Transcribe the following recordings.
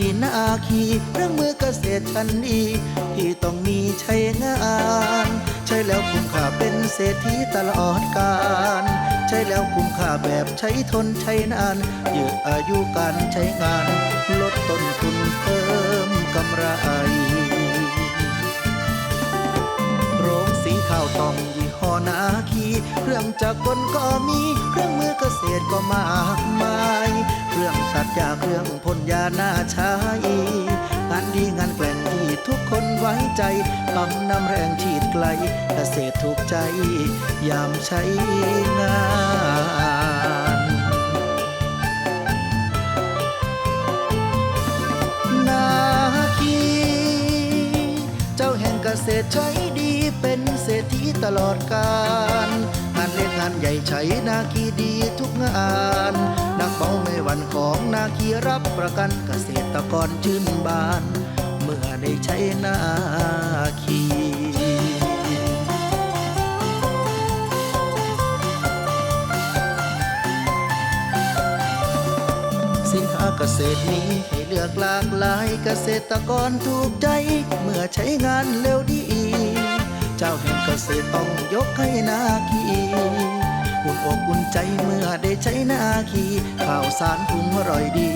ขีนาขีเครื่องมือเกษตรชั้นดีที่ต้องมีใช้งาน ใช้แล้วคุ้มค่าเป็นเศรษฐีตลอดกาลใช้แล้วคุ้มค่าแบบใช้ทนใช้นานยืดอายุการใช้งาน ลดต้นทุนเพิ่มกำไรโรงสีข้าวต้องยี่ห้อนาคีเครื่องจักรกลก็มีเครื่องมือ รื่องพ่นยาหน้าใช้งานดีงานแกล่งที่ทุกคนไว้ใจปั๊มน้ำแรงฉีดไกลเกษตรถูกใจ ยามใช้งานนาคีเจ้าแห่งเกษตรใช้ดีเป็นเศรษฐีตลอดกาลงานเล็กงานใหญ่ใช้นาคีดีทุกงาน นักเบาไม่หวัน องนาคีรับประกันเกษตรกรชื่นบาน เมื่อได้ใช้นาคีสินค้าเกษตรมีให้เลือกหลากหลายเกษตรกรถูกใจ เมื่อใช้งานเร็วดี เจ้าแห่งเกษตรต้องยกให้นาคี อุ่นอกอุ่นใจเมื่อได้ใช้นาคีข่าวสารปรุงอร่อยดี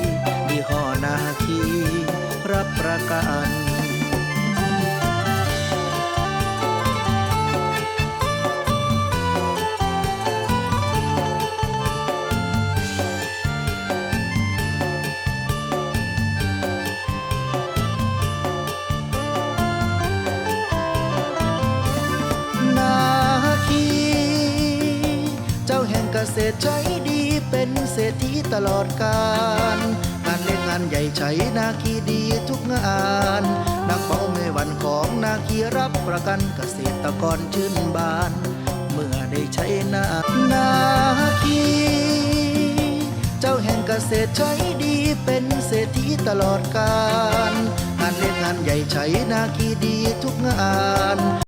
มีห่อนาคีรับประกัน ษตรใช้ดีเป็นเศรษฐีตลอดกาลงานเล็กงานใหญ่ใช้นาคีดีทุกงานนักเบาไม่วันของนาคีรับประกันเกษตรกรชื่นบาน เมื่อได้ใช้นานาคีเจ้าแห่งเกษตรใช้ดีเป็นเศรษฐีตลอดกาลงานเล็กงานใหญ่ใช้นาคีดีทุกงาน